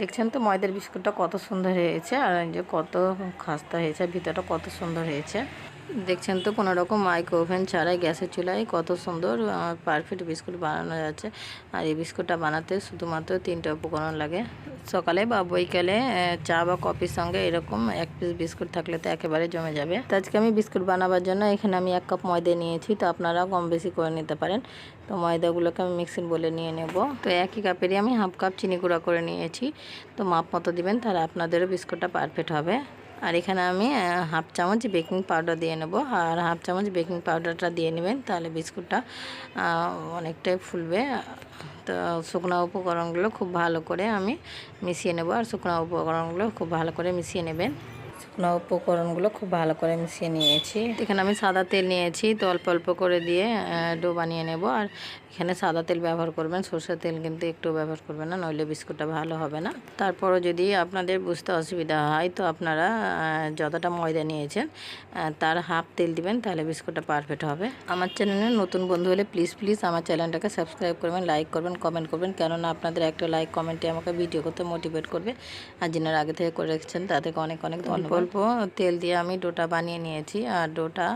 দেখছেন তো ময়দার বিস্কুটটা কত সুন্দর হয়েছে, আর যে কত খাস্তা হয়েছে ভিতরটা কত সুন্দর হয়েছে। দেখছেন তো কোনো রকম মাইক্রো ওভেন ছাড়াই গ্যাসের চুলায় কত সুন্দর পারফেক্ট বিস্কুট বানানো যাচ্ছে। আর এই বিস্কুটটা বানাতে শুধুমাত্র তিনটা উপকরণ লাগে। সকালে বা বৈকালে চা বা কফির সঙ্গে এরকম এক পিস বিস্কুট থাকলে তো একেবারে জমে যাবে। তো আজকে আমি বিস্কুট বানাবার জন্য এখানে আমি এক কাপ ময়দা নিয়েছি, তো আপনারা কম বেশি করে নিতে পারেন। তো ময়দাগুলোকে আমি মিক্সির বলে নিয়ে নেব। তো একই কাপেরই আমি হাফ কাপ চিনি গুঁড়া করে নিয়েছি। তো মাপ মতো দিবেন, তাহলে আপনাদেরও বিস্কুটটা পারফেক্ট হবে। আর এখানে আমি হাফ চামচ বেকিং পাউডার দিয়ে নেব। আর হাফ চামচ বেকিং পাউডারটা দিয়ে নেবেন, তাহলে বিস্কুটটা অনেকটাই ফুলবে। তো শুকনো উপকরণগুলো খুব ভালো করে আমি মিশিয়ে নেব, আর শুকনো উপকরণগুলো খুব ভালো করে মিশিয়ে নেবেন। শুকনো উপকরণগুলো খুব ভালো করে মিশিয়ে নিয়েছি। এখানে আমি সাদা তেল নিয়েছি, তো অল্প অল্প করে দিয়ে ডো বানিয়ে নেব। আর এখানে সাদা তেল ব্যবহার করবেন, সরষের তেল কিন্তু একটু ব্যবহার করবেন না, নইলে বিস্কুটটা ভালো হবে না। তারপরও যদি আপনাদের বুঝতে অসুবিধা হয়, তো আপনারা যতটা ময়দা নিয়েছেন তার হাফ তেল দিবেন, তাহলে বিস্কুটটা পারফেক্ট হবে। আমার চ্যানেলে নতুন বন্ধু হলে প্লিজ প্লিজ আমার চ্যানেলটাকে সাবস্ক্রাইব করবেন লাইক করবেন কমেন্ট করবেন, কেননা আপনাদের একটা লাইক কমেন্টে আমাকে ভিডিও করতে মোটিভেট করবে। আর যিনারা আগে থেকে করে রেখেছেন, তাদেরকে অনেক অনেক অল্প অল্প তেল দিয়ে আমি ডোটা বানিয়ে নিয়েছি আর ডোটা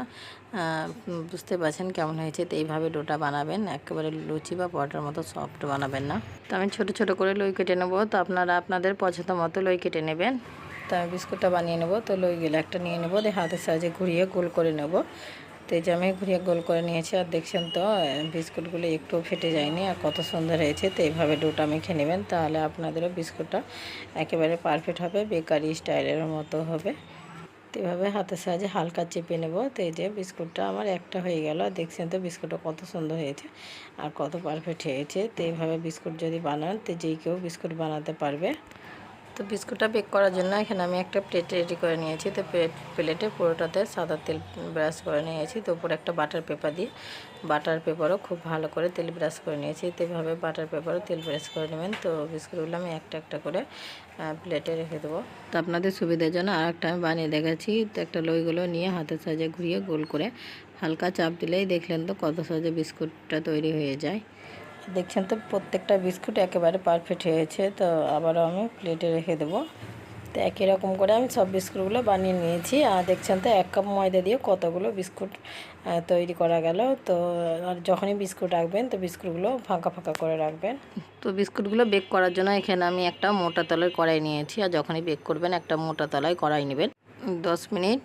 বুঝতে পারছেন কেমন হয়েছে? তো এইভাবে ডোটা বানাবেন, একেবারে লুচি বা পরোটার মতো সফট বানাবেন না। তো আমি ছোট ছোট করে লই কেটে নেব। তো আপনারা আপনাদের পছন্দ মতো লই কেটে নেবেন। তো আমি বিস্কুটটা বানিয়ে নেব। তো লইগুলো একটা নিয়ে নেব, দিয়ে হাতের সাহায্যে ঘুরিয়ে গোল করে নেব। তো এই যে আমি ঘুরিয়ে গোল করে নিয়েছি আর দেখছেন তো বিস্কুটগুলো একটু ফেটে যায়নি আর কত সুন্দর হয়েছে। তো এইভাবে ডোটা মেখে নেবেন, তাহলে আপনাদেরও বিস্কুটটা একেবারে পারফেক্ট হবে, বেকারি স্টাইলের মতো হবে। তো এভাবে হাতের সাহায্যে হালকা চেপে নেব। তো এই যে বিস্কুটটা আমার একটা হয়ে গেল, আর দেখছেন তো বিস্কুটটা কত সুন্দর হয়েছে আর কত পারফেক্ট হয়েছে। তো এইভাবে বিস্কুট যদি বানান, তো যেই কেউ বিস্কুট বানাতে পারবে। তো বিস্কুটটা বেক করার জন্য এখানে আমি একটা প্লেট রেডি করে নিয়েছি। তো প্লেট পুরোটাতে সাদা তেল ব্রাশ করে নিয়েছি। তো উপরে একটা বাটার পেপার দিয়ে বাটার পেপারও খুব ভালো করে তেল ব্রাশ করে নিয়েছি। তো এভাবে বাটার পেপারও তেল ব্রাশ করে নেবেন। তো বিস্কুটগুলো আমি একটা একটা করে প্লেটে রেখে দেবো। তো আপনাদের সুবিধার জন্য আর একটা আমি বানিয়ে দেখাচ্ছি। তো একটা লইগুলো নিয়ে হাতের সাহায্যে ঘুরিয়ে গোল করে হালকা চাপ দিলেই দেখলেন তো কত সহজে বিস্কুটটা তৈরি হয়ে যায়। দেখছেন তো, প্রত্যেকটা বিস্কুট একেবারে পারফেক্ট হয়েছে। তো আবারও আমি প্লেটে রেখে দেবো। তো একই রকম করে আমি সব বিস্কুটগুলো বানিয়ে নিয়েছি। আর দেখছেন তো, এক কাপ ময়দা দিয়ে কতগুলো বিস্কুট তৈরি করা গেল। তো, আর যখনই বিস্কুট রাখবেন, তো বিস্কুটগুলো ফাঁকা ফাঁকা করে রাখবেন। তো বিস্কুটগুলো বেক করার জন্য এখানে আমি একটা মোটা তলায় কড়াই নিয়েছি। আর যখনই বেক করবেন, একটা মোটা তলায় কড়াই নেবেন। দশ মিনিট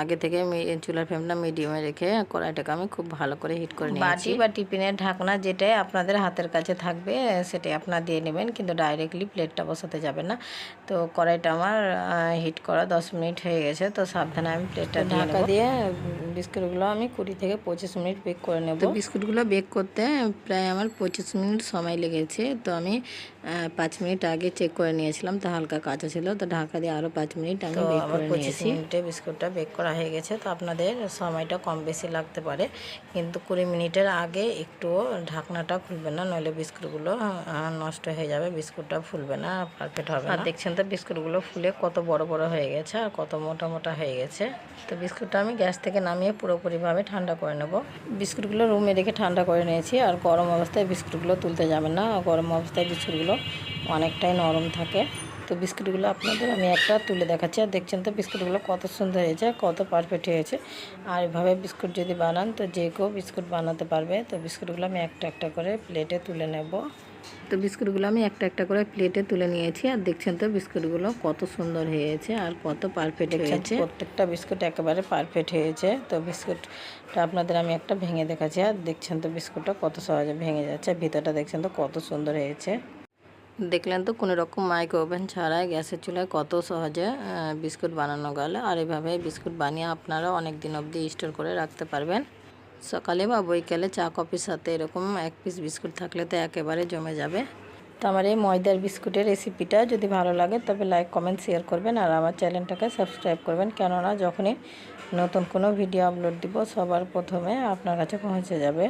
আগে থেকে চুলার ফ্লেমটা মিডিয়ামে রেখে কড়াইটাকে আমি খুব ভালো করে হিট করে নিয়েছি। বাটি বা টিফিনের ঢাকনা যেটাই আপনাদের হাতের কাছে থাকবে সেটাই আপনার দিয়ে নেবেন কিন্তু ডাইরেক্টলি প্লেটটা বসাতে যাবে না। তো কড়াইটা আমার হিট করা দশ মিনিট হয়ে গেছে তো সাবধানে আমি প্লেটটা ঢাকা দিয়ে বিস্কুটগুলো আমি কুড়ি থেকে পঁচিশ মিনিট বেক করে নেব। তো বিস্কুটগুলো বেক করতে প্রায় আমার পঁচিশ মিনিট সময় লেগেছে তো আমি পাঁচ মিনিট আগে চেক করে নিয়েছিলাম তো হালকা কাঁচা ছিল তো ঢাকা দিয়ে আরও পাঁচ মিনিট আমি বেক করে নিয়েছি। মিনিটে বিস্কুটটা বেক করা হয়ে গেছে তো আপনাদের সময়টা কম বেশি লাগতে পারে কিন্তু কুড়ি মিনিটের আগে একটুও ঢাকনাটা খুলবে না নইলে বিস্কুটগুলো নষ্ট হয়ে যাবে বিস্কুটটা ফুলবে না পারফেক্ট হবে আর দেখছেন তো বিস্কুটগুলো ফুলে কত বড় বড় হয়ে গেছে আর কত মোটা মোটা হয়ে গেছে। তো বিস্কুটটা আমি গ্যাস থেকে নামিয়ে পুরোপুরিভাবে ঠান্ডা করে নেব। বিস্কুটগুলো রুমে রেখে ঠান্ডা করে নিয়েছি আর গরম অবস্থায় বিস্কুটগুলো তুলতে যাবেন না গরম অবস্থায় বিস্কুটগুলো অনেকটাই নরম থাকে। তো বিস্কুটগুলো আপনাদের আমি একটা তুলে দেখাচ্ছি। আর দেখছেন তো বিস্কুটগুলো কত সুন্দর হয়েছে কত পারফেক্ট হয়েছে। আর এভাবে বিস্কুট যদি বানান তো যে কেউ বিস্কুট বানাতে পারবে। তো বিস্কুটগুলো আমি একটা একটা করে প্লেটে তুলে নেব। তো বিস্কুটগুলো আমি একটা একটা করে প্লেটে তুলে নিয়েছি। আর দেখছেন তো বিস্কুটগুলো কত সুন্দর হয়েছে আর কত পারফেক্ট হয়েছে। প্রত্যেকটা বিস্কুট একেবারে পারফেক্ট হয়েছে। তো বিস্কুটটা আপনাদের আমি একটা ভেঙে দেখাচ্ছি। আর দেখছেন তো বিস্কুটটা কত সহজে ভেঙে যাচ্ছে। ভিতরটা দেখছেন তো কত সুন্দর হয়েছে। দেখলেন তো কোনো রকম মাইক্রো ওভেন ছাড়াই গ্যাসের চুলায় কত সহজে বিস্কুট বানানো গেল। আর এভাবে বিস্কুট বানিয়ে আপনারা অনেক দিন অবধি স্টোর করে রাখতে পারবেন। সকালে বা বৈকালে চা, কফির সাথে এরকম এক পিস বিস্কুট থাকলে তো একেবারে জমে যাবে। তো আমার এই ময়দার বিস্কুটের রেসিপিটা যদি ভালো লাগে তবে লাইক কমেন্ট শেয়ার করবেন। আর আমার চ্যানেলটাকে সাবস্ক্রাইব করবেন। কেননা যখনই নতুন কোনো ভিডিও আপলোড দিব, সবার প্রথমে আপনার কাছে পৌঁছে যাবে।